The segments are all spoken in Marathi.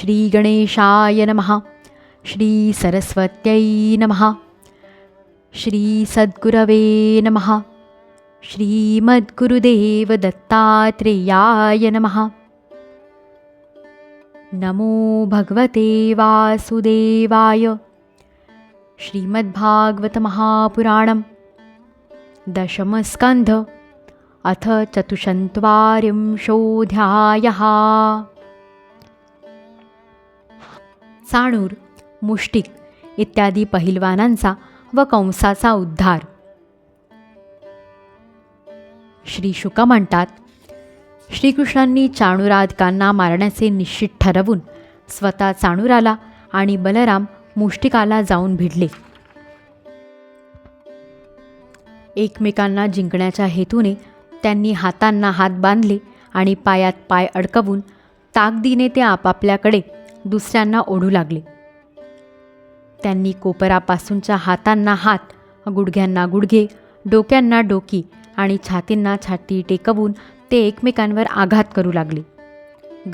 श्रीगणेशाय नमः। श्रीसरस्वत्यै नमः। श्रीसद्गुरवे नमः। श्रीमद्गुरुदेवदत्तात्रेयाय नमः। नमो भगवते वासुदेवाय। श्रीमद्भागवतमहापुराणं दशमस्कन्ध। अथ चतुश्चत्वारिंशोऽध्यायः चाणूर मुष्टिक इत्यादी पहिलवानांचा व कंसाचा उद्धार. श्री शुक म्हणतात श्रीकृष्णांनी चाणूराधकांना मारण्याचे निश्चित ठरवून स्वतः चाणूराला आणि बलराम मुष्टिकाला जाऊन भिडले. एकमेकांना जिंकण्याच्या हेतूने त्यांनी हातांना हात बांधले आणि पायात पाय अडकवून ताकदीने ते आपापल्याकडे दुसऱ्यांना ओढू लागले. त्यांनी कोपरापासूनच्या हातांना हात गुडघ्यांना गुडघे डोक्यांना डोकी आणि छातींना छाती टेकवून ते एकमेकांवर आघात करू लागले.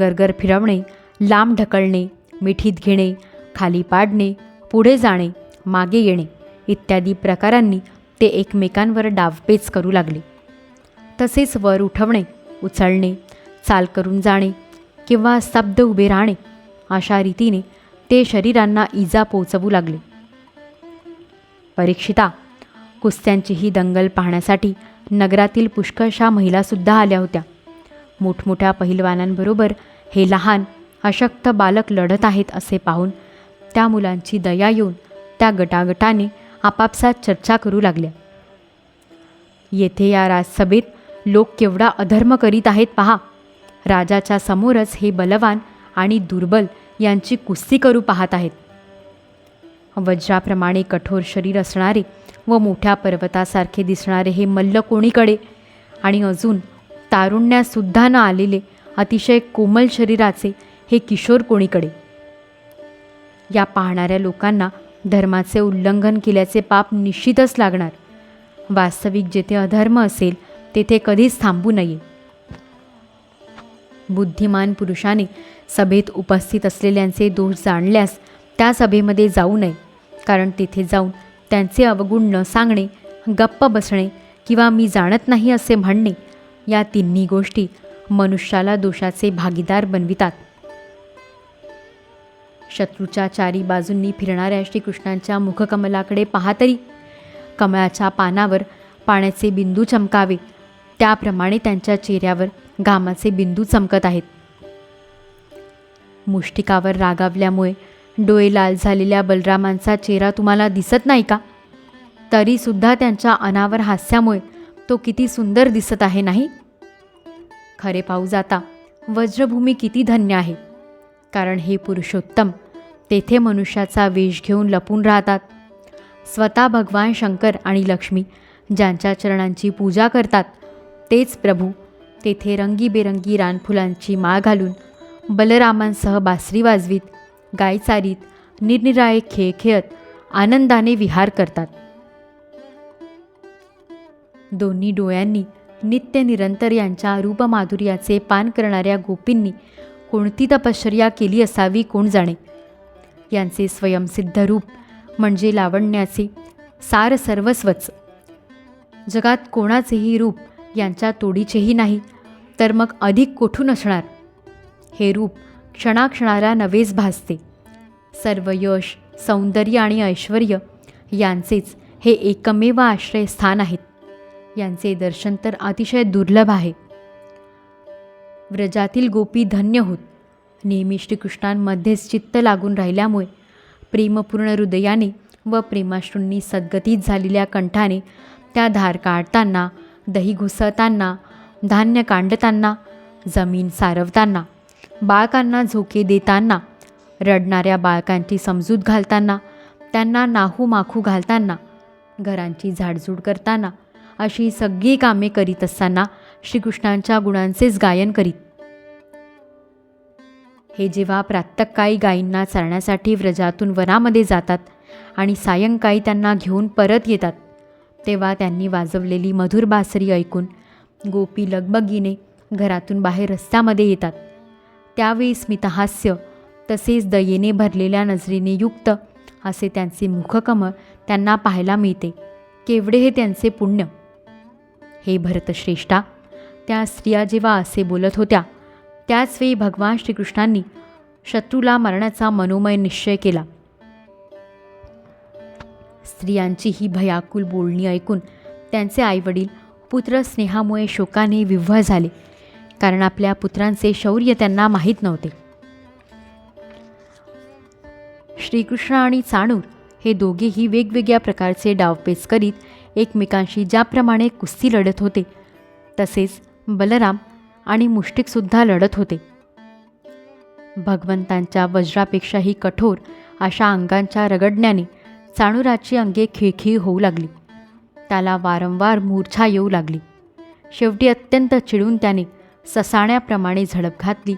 गरगर फिरवणे लांब ढकलणे मिठीत घेणे खाली पाडणे पुढे जाणे मागे येणे इत्यादी प्रकारांनी ते एकमेकांवर डावपेच करू लागले. तसेच वर उठवणे उचलणे चाल करून जाणे किंवा स्तब्ध उभे राहणे अशा रीतीने ते शरीरांना इजा पोचवू लागले. परीक्षिता कुस्त्यांची ही दंगल पाहण्यासाठी नगरातील पुष्कळशा महिलासुद्धा आल्या होत्या. मोठमोठ्या पहिलवानांबरोबर हे लहान अशक्त बालक लढत आहेत असे पाहून त्या मुलांची दया येऊन त्या गटागटाने आपापसात चर्चा करू लागल्या. येथे या राजसभेत लोक केवढा अधर्म करीत आहेत पहा. राजाच्या समोरच हे बलवान आणि दुर्बल यांची कुस्ती करू पाहत आहेत. वज्राप्रमाणे कठोर शरीर असणारे व मोठ्या पर्वतासारखे दिसणारे हे मल्ल कोणीकडे? आणि अजून तारुण्यासुद्धा न आलेले अतिशय कोमल शरीराचे हे किशोर कोणीकडे? या पाहणाऱ्या लोकांना धर्माचे उल्लंघन केल्याचे पाप निश्चितच लागणार. वास्तविक जेथे अधर्म असेल तेथे कधीच थांबू नये. बुद्धिमान पुरुषाने सभेत उपस्थित असलेल्यांचे दोष जाणल्यास त्या सभेमध्ये जाऊ नये. कारण तिथे जाऊन त्यांचे अवगुण न सांगणे गप्प बसणे किंवा मी जाणत नाही असे म्हणणे या तिन्ही गोष्टी मनुष्याला दोषाचे भागीदार बनवितात. शत्रूच्या चारी बाजूंनी फिरणाऱ्या श्रीकृष्णांच्या मुखकमलाकडे पहा तरी. कमळाच्या पानावर पाण्याचे बिंदू चमकावे. त्याप्रमाणे त्यांच्या चेहऱ्यावर घामाचे बिंदू चमकत आहेत. मुष्टिकावर रागावल्यामुळे डोळे लाल झालेल्या बलरामांचा चेहरा तुम्हाला दिसत नाही का? तरीसुद्धा त्यांच्या अनावर हास्यामुळे तो किती सुंदर दिसत आहे नाही? खरे पाहू जाता वज्रभूमी किती धन्य आहे. कारण हे पुरुषोत्तम तेथे मनुष्याचा वेश घेऊन लपून राहतात. स्वतः भगवान शंकर आणि लक्ष्मी ज्यांच्या चरणांची पूजा करतात तेच प्रभू तेथे रंगीबेरंगी रानफुलांची माळ घालून बलरामांसह बासरी वाजवीत गाय चारीत निरनिराळे खेळ खेळत आनंदाने विहार करतात. दोन्ही डोळ्यांनी नित्य निरंतर यांच्या रूपमाधुर्याचे पान करणाऱ्या गोपींनी कोणती तपश्चर्या केली असावी कोण जाणे? यांचे स्वयंसिद्ध रूप म्हणजे लावण्याचे सार सर्वस्वच. जगात कोणाचेही रूप यांच्या तोडीचेही नाही तर मग अधिक कोठून असणार? हे रूप क्षणाक्षणाला नवेच भासते. सर्व यश सौंदर्य आणि ऐश्वर यांचेच हे एकमेव आश्रयस्थान आहेत. यांचे दर्शन तर अतिशय दुर्लभ आहे. व्रजातील गोपी धन्य होत. नेहमी श्रीकृष्णांमध्येच चित्त लागून राहिल्यामुळे प्रेमपूर्ण हृदयाने व प्रेमाश्रूंनी सद्गतीत झालेल्या कंठाने त्या धार काढताना दही घुसळताना धान्य कांडताना जमीन सारवताना बाळकांना झोके देताना रडणाऱ्या बाळकांची समजूत घालताना त्यांना नाहू माखू घालताना घरांची झाडझूड करताना अशी सगळी कामे करीत असताना श्रीकृष्णांच्या गुणांचेच गायन करीत. हे जेव्हा प्रातकाळी गायींना चरण्यासाठी व्रजातून वनामध्ये जातात आणि सायंकाळी त्यांना घेऊन परत येतात तेव्हा त्यांनी वाजवलेली मधुर बासरी ऐकून गोपी लगबगीने घरातून बाहेर रस्त्यामध्ये येतात. त्यावेळी स्मितहास्य तसेच दयेने भरलेल्या नजरेने युक्त असे त्यांचे मुखकमळ त्यांना पाहायला मिळते. केवढे हे त्यांचे पुण्य! हे भरतश्रेष्ठा त्या स्त्रिया जेव्हा असे बोलत होत्या त्याचवेळी भगवान श्रीकृष्णांनी शत्रूला मरण्याचा मनोमय निश्चय केला. स्त्रियांची ही भयाकुल बोलणी ऐकून त्यांचे आईवडील पुत्र स्नेहामुळे शोकाने विव्ह झाले. कारण आपल्या पुत्रांचे शौर्य त्यांना माहीत नव्हते. श्रीकृष्ण आणि चाणूर हे दोघेही वेगवेगळ्या प्रकारचे डावपेच करीत एकमेकांशी ज्याप्रमाणे कुस्ती लढत होते तसेच बलराम आणि मुष्टिकसुद्धा लढत होते. भगवंतांच्या वज्रापेक्षाही कठोर अशा अंगांच्या रगडण्याने चाणुराची अंगे खिळखिळ होऊ लागली. त्याला वारंवार मूर्छा येऊ लागली. शेवटी अत्यंत चिडून त्याने ससाण्याप्रमाणे झडप घातली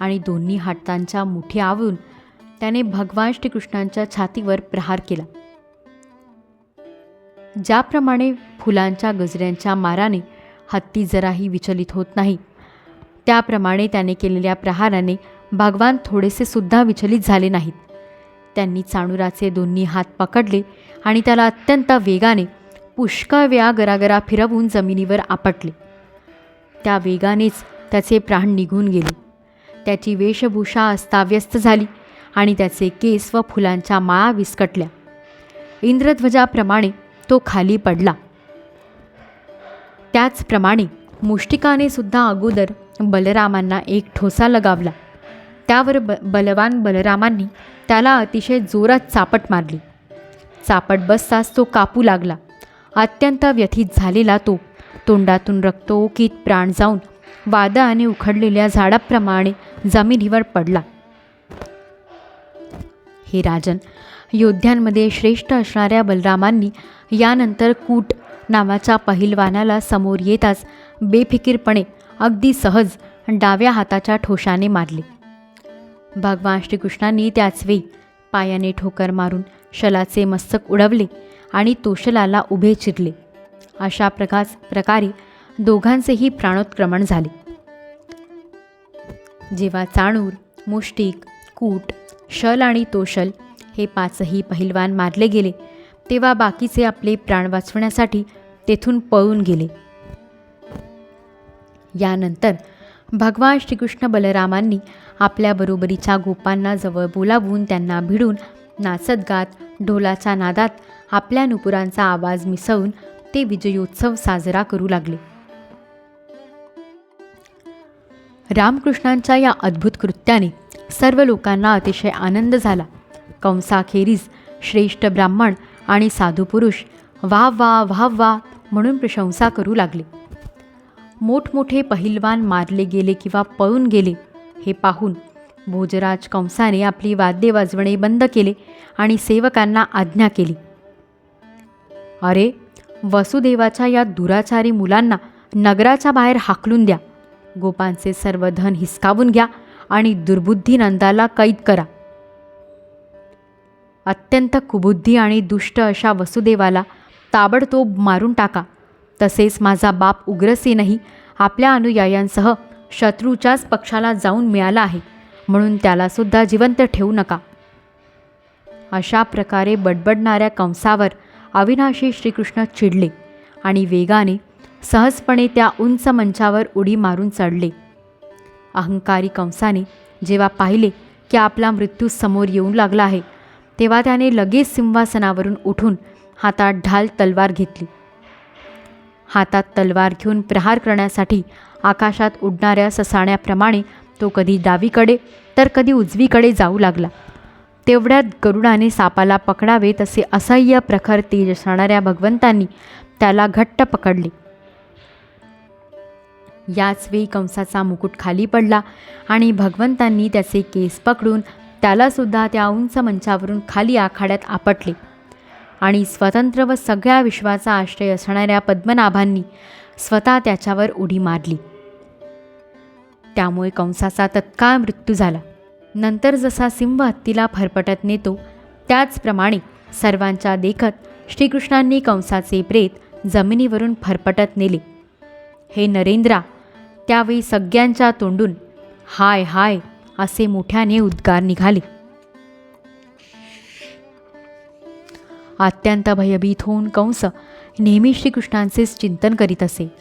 आणि दोन्ही हातांच्या मुठी आवून त्याने भगवान श्रीकृष्णांच्या छातीवर प्रहार केला. ज्याप्रमाणे फुलांच्या गजऱ्यांच्या माराने हत्ती जराही विचलित होत नाही त्याप्रमाणे त्याने केलेल्या प्रहाराने भगवान थोडेसे सुद्धा विचलित झाले नाहीत. त्यांनी चाणुराचे दोन्ही हात पकडले आणि त्याला अत्यंत वेगाने पुष्कळ वेळा गरागरा फिरवून जमिनीवर आपटले. त्या वेगानेच त्याचे प्राण निघून गेले. त्याची वेशभूषा अस्ताव्यस्त झाली आणि त्याचे केस व फुलांच्या माळा विस्कटल्या. इंद्रध्वजाप्रमाणे तो खाली पडला. त्याचप्रमाणे मुष्टिकाने सुद्धा अगोदर बलरामांना एक ठोसा लगावला. त्यावर ब बलवान बलरामांनी त्याला अतिशय जोरात चापट मारली. चापट बसताच तो कापू लागला. अत्यंत व्यथित झालेला तो तोंडातून रक्तोकीत प्राण जाऊन वादळाने उखडलेल्या झाडाप्रमाणे जमिनीवर पडला. हे राजन योद्ध्यांमध्ये श्रेष्ठ असणाऱ्या बलरामांनी यानंतर कूट नावाच्या पहिलवानाला समोर येताच बेफिकीरपणे अगदी सहज डाव्या हाताच्या ठोशाने मारले. भगवान श्रीकृष्णांनी त्याच वेळी पायाने ठोकर मारून शलाचे मस्तक उडवले आणि तोशलाला उभे चिरले. अशा प्रकाश प्रकारे दोघांचेही प्राणोत्क्रमण झाले. जेव्हा चाणूर मुष्टिक कूट शल आणि तोशल हे पाचही पहिलवान मारले गेले तेव्हा बाकीचे आपले प्राण वाचवण्यासाठी तेथून पळून गेले. यानंतर भगवान श्रीकृष्ण बलरामांनी आपल्या बरोबरीच्या गोपांना जवळ बोलावून त्यांना भिडून नाचत गात ढोलाच्या नादात आपल्या नुपुरांचा आवाज मिसळून ते विजयोत्सव साजरा करू लागले. रामकृष्णांच्या या अद्भुत कृत्याने सर्व लोकांना अतिशय आनंद झाला. कंसाखेरीज श्रेष्ठ ब्राह्मण आणि साधू पुरुष वा वा वा वा म्हणून प्रशंसा करू लागले. मोठमोठे पहिलवान मारले गेले किंवा पळून गेले हे पाहून भोजराज कंसाने आपली वाद्ये वाजवणे बंद केले आणि सेवकांना आज्ञा केली. अरे वसुदेवाच्या या दुराचारी मुलांना नगराच्या बाहेर हाकलून द्या. गोपांचे सर्व धन हिसकावून घ्या आणि दुर्बुद्धी नंदाला कैद करा. अत्यंत कुबुद्धी आणि दुष्ट अशा वसुदेवाला ताबडतोब मारून टाका. तसेच माझा बाप उग्रसेनही आपल्या अनुयायांसह शत्रूच्याच पक्षाला जाऊन मिळाला आहे म्हणून त्यालासुद्धा जिवंत ठेवू नका. अशा प्रकारे बडबडणाऱ्या कंसावर अविनाशी श्रीकृष्ण चिडले आणि वेगाने सहजपणे त्या उंच मंचावर उडी मारून चढले. अहंकारी कंसाने जेव्हा पाहिले की आपला मृत्यू समोर येऊ लागला आहे तेव्हा त्याने लगेच सिंहासनावरून उठून हातात ढाल तलवार घेतली. हातात तलवार घेऊन प्रहार करण्यासाठी आकाशात उडणाऱ्या ससाण्याप्रमाणे तो कधी डावीकडे तर कधी उजवीकडे जाऊ लागला. तेवढ्यात गरुडाने सापाला पकडावे तसे असह्य प्रखर तेज असणाऱ्या भगवंतांनी त्याला घट्ट पकडले. याच वेळी कंसाचा मुकुट खाली पडला आणि भगवंतांनी त्याचे केस पकडून त्यालासुद्धा त्या उंच मंचावरून खाली आखाड्यात आपटले. आणि स्वतंत्र व सगळ्या विश्वाचा आश्रय असणाऱ्या पद्मनाभांनी स्वतः त्याच्यावर उडी मारली. त्यामुळे कंसाचा तत्काळ मृत्यू झाला. नंतर जसा सिंह हत्तीला फरफटत नेतो त्याचप्रमाणे सर्वांच्या देखत श्रीकृष्णांनी कंसाचे प्रेत जमिनीवरून फरफटत नेले. हे नरेंद्रा त्यावेळी सगळ्यांच्या तोंडून हाय हाय असे मोठ्याने उद्गार निघाले. अत्यंत भयभीत होऊन कंस नेहमी श्रीकृष्णांचेच चिंतन करीत असे.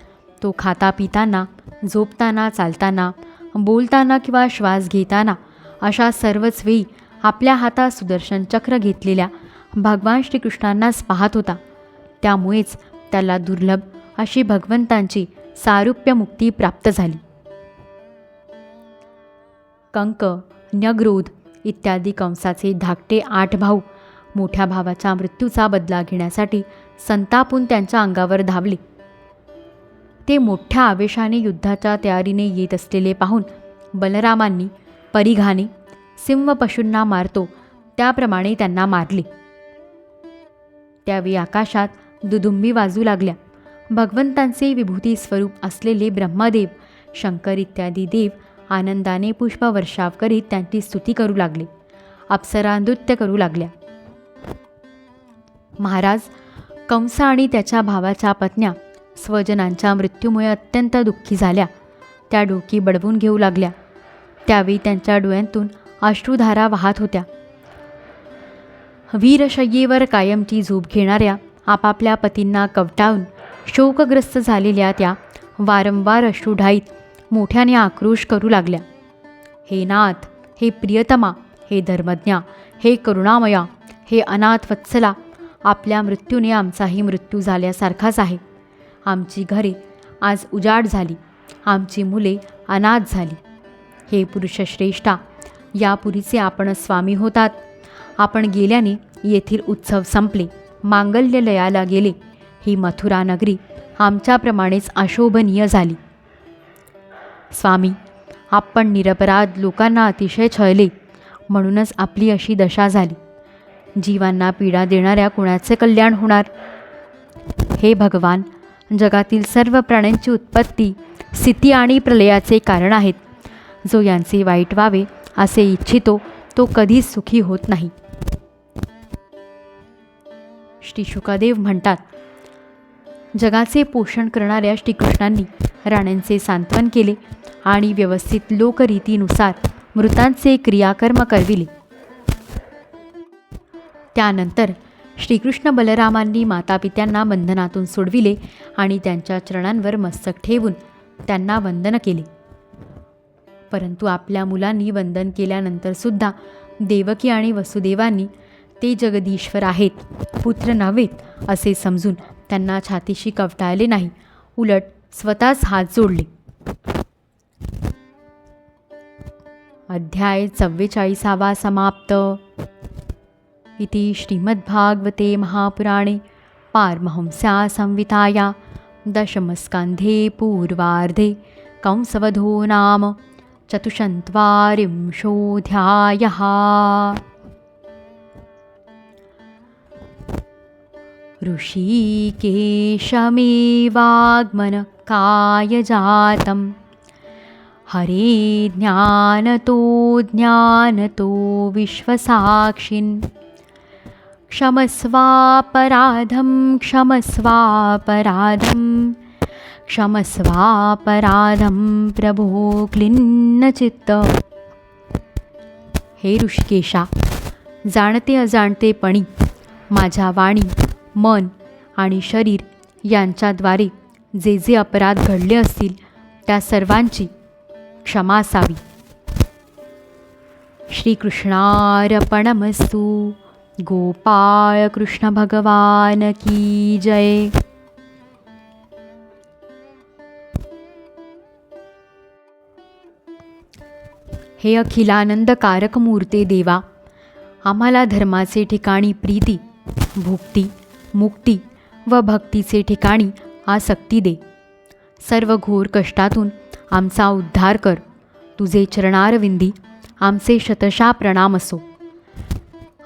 तो खाता पिताना झोपताना चालताना बोलताना किंवा श्वास घेताना अशा सर्वच वेळी आपल्या हातात सुदर्शन चक्र घेतलेल्या भगवान श्रीकृष्णांनाच पाहत होता. त्यामुळेच त्याला दुर्लभ अशी भगवंतांची सारुप्यमुक्ती प्राप्त झाली. कंक न्यग्रोध इत्यादी कंसाचे धाकटे आठ भाऊ मोठ्या भावाच्या मृत्यूचा बदला घेण्यासाठी संतापून त्यांच्या अंगावर धावले. ते मोठ्या आवेशाने युद्धाच्या तयारीने येत असलेले पाहून बलरामांनी परिघाने सिंह पशूंना मारतो त्याप्रमाणे त्यांना मारले. त्यावेळी आकाशात दुदुंबी वाजू लागल्या. भगवंतांचे विभूती स्वरूप असलेले ब्रह्मदेव शंकर इत्यादी देव आनंदाने पुष्पवर्षाव करीत त्यांची स्तुती करू लागले. अप्सरा नृत्य करू लागल्या. महाराज कंस आणि त्याच्या भावाच्या पत्न्या स्वजनांच्या मृत्यूमुळे अत्यंत दुःखी झाल्या. त्या डोकी बडवून घेऊ लागल्या. त्यावेळी त्यांच्या डोळ्यांतून अश्रुधारा वाहत होत्या. वीरशय्येवर कायमची झोप घेणाऱ्या आपापल्या पतींना कवटाळून शोकग्रस्त झालेल्या त्या वारंवार अश्रुढाईत मोठ्याने आक्रोश करू लागल्या. हे नाथ हे प्रियतमा हे धर्मज्ञा हे करुणामया हे अनाथ वत्सला आपल्या मृत्यूने आमचाही मृत्यू झाल्यासारखाच आहे. आमची घरे आज उजाड झाली आमची मुले अनाथ झाली. हे पुरुषश्रेष्ठा या पुरीचे आपण स्वामी होतात. आपण गेल्याने येथील उत्सव संपले मांगल्य लयाला गेले. ही मथुरा नगरी आमच्याप्रमाणेच अशोभनीय झाली. स्वामी आपण निरपराध लोकांना अतिशय छळले म्हणूनच आपली अशी दशा झाली. जीवांना पीडा देणाऱ्या कुणाचे कल्याण होणार? हे भगवान जगातील सर्व प्राण्यांची उत्पत्ती स्थिती आणि प्रलयाचे कारण आहेत. जो यांचे वाईट व्हावे असे इच्छितो तो कधीच सुखी होत नाही. श्री शुकादेव म्हणतात जगाचे पोषण करणाऱ्या श्रीकृष्णांनी राण्यांचे सांत्वन केले आणि व्यवस्थित लोकरीतीनुसार मृतांचे क्रियाकर्म करविले. त्यानंतर श्रीकृष्ण बलरामांनी मातापित्यांना बंधनातून सोडविले आणि त्यांच्या चरणांवर मस्तक ठेवून त्यांना वंदन केले. परंतु आपल्या मुलांनी वंदन केल्यानंतरसुद्धा देवकी आणि वसुदेवांनी ते जगदीश्वर आहेत पुत्र नव्हेत असे समजून त्यांना छातीशी कवटाळले नाही. उलट स्वतःच हात जोडले. अध्याय चव्वेचाळीसावा समाप्त. इति श्रीमद्भागवते महापुराणे पारमहंस्या संविताया दशमस्कन्धे पूर्वार्धे कंसवधो नाम ऋषिकेशमेवाग्मन काय जातम् हरे ज्ञानतो ज्ञानतो विश्वसाक्षिन्। क्षमस्वापराधं क्षमस्वापराधं क्षमस्वापराधं प्रभो क्लिन्नचित्त। हे ऋषिकेशा जाणते अजाणतेपणी माझ्या वाणी मन आणि शरीर यांच्याद्वारे जे जे अपराध घडले असतील त्या सर्वांची क्षमा असावी. श्रीकृष्णार्पणमस्तू. गोपाळ कृष्ण भगवान की जय. हे अखिलानंदकारक मूर्ते देवा आम्हाला धर्माचे ठिकाणी प्रीती भुक्ती मुक्ती व भक्तीचे ठिकाणी आसक्ती दे. सर्व घोर कष्टातून आमचा उद्धार कर. तुझे चरणारविंदी आमचे शतशा प्रणाम असो.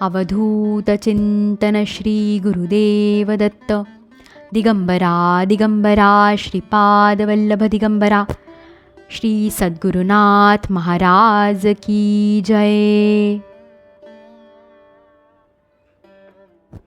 अवधूत चिंतन श्री गुरुदेव दत्त. दिगंबरा दिगंबरा श्रीपादवल्लभ दिगंबरा. श्री सद्गुरुनाथ महाराज की जय.